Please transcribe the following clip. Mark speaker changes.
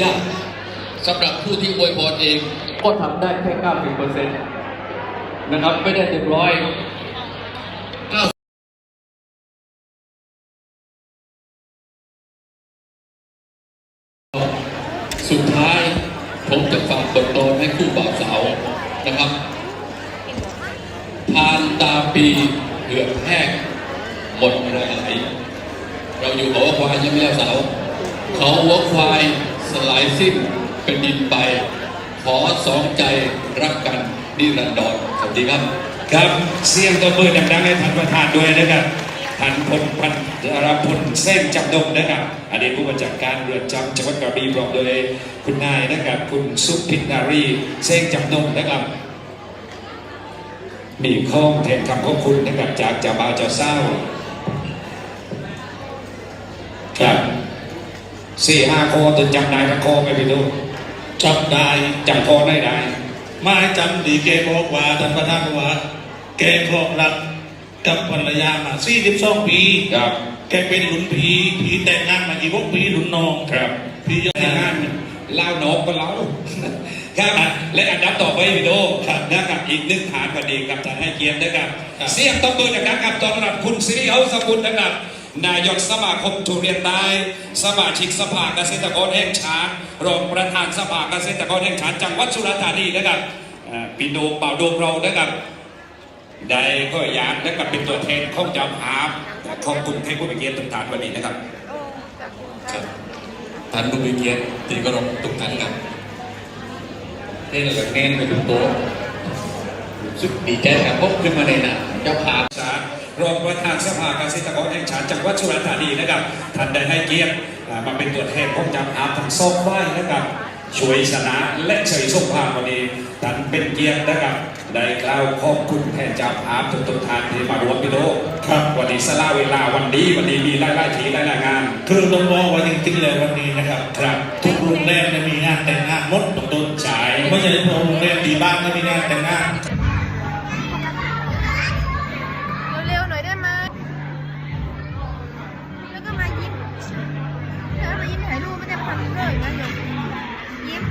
Speaker 1: ยากสำหรับผู้ที่อวยพรเองก็ทำได้แค่90เปอร์เซ็นต์นะครับไม่ได้เต็มร้อยสุดท้ายผมจะฝากบทกลอนให้คู่บ่าวสาวนะครับทานตาปีเหือกแห้งหมดแรงไหลเราอยู่กับว่าควายยังไม่แล้วสาวเขาหัวควาย สลายสิ้นเป็นดินไป ขอสองใจรักกันนิรันดรสวัสดีครับ
Speaker 2: ครับเสียงตัวมือดังๆให้ท่านประธานด้วยนะครับท่านพลพันรพลเส้นจำนงนะครับอดีตผู้บัญชาการเรือนจำจังหวัดกระบี่พร้อมโดยคุณนายนะครับ คุณสุพินารีเส้นจำนงนะครับมีข้องแทนคำขอบคุณนะครับจากเจ้าบ่าวเจ้าเศร้าครับ สี่ห้าคอตัวจำนายทั้งคอไม่ไปดู
Speaker 3: จับได้
Speaker 2: จำคอได้ได้
Speaker 3: ไม่จำดีแกบอกว่าท่านประธานบอกว่า แกครองรักกับภรรยามา42ปี
Speaker 2: ครับ
Speaker 3: แกเป็นหลุนผีผีแต่งงานมากี่พวกปีหลุนน้อง
Speaker 2: ครับ
Speaker 3: ผียังแต่งงาน
Speaker 2: เล่าน้องก็เล่าครับและอันดับต่อไปวิดีโอครับนะครับอีกหนึ่งฐานพอดีกับท่านให้เกียรตินะครับ เสียงตบมือดังๆครับต้อนรับคุณสิริเฮาสกุลนะครับ นายกสมาคมทุเรียนใต้สมาชิกสภาเกษตรกรแห่งชาติรองประธานสภาเกษตรกรแห่งชาติจังหวัดสุราษฎร์ธานีนะครับอ่าปีโดมเป่าโดมเรานะครับได้ก็อยากและก็เป็นตัวแทนของเจ้าภาพของกลุ่มให้ผู้มีเกียรติทุกท่านวันนี้นะครับ
Speaker 1: ครับท่านผู้มีเกียรติที่เคารพทุกท่านครับนี่เราก็เน้นไปทุกโต๊ะรู้สึกดีใจครับพบขึ้นมาในหนะเจ้าภาพ
Speaker 2: สา รรองประธานสภาเกษตรกรแห่งชาติจังหวัดสุราษฎร์ธานีนะครับท่านได้ให้เกียรติอ่ามาเป็นตัวแทนของจำอาทั้งสองฝ่ายนะครับช่วยชนะและเฉยส่งภาพวันนี้ท่านเป็นเกียรตินะครับได้กล่าวขอบคุณแทนเจ้าภาพทุกทุกๆท่านที่มารวมพิโดครับวันนี้สละเวลาวันนี้วันนี้มีหลายๆทีหลายๆงาน
Speaker 3: คือต้องบอกว่าจริงๆเลยวันนี้นะครับ
Speaker 2: ครับ
Speaker 3: ทุกโรงแรมเนี่ยมีงานแต่งงานหมดตรงต้น
Speaker 2: ใช่
Speaker 3: ไม่ใช่เฉพาะโรงแรมดีบ้านก็มีงานแต่งงาน
Speaker 4: ยิ้มให้ยรูปไม่ได้มาทำเลยนั้เดี๋ยวยิ้ม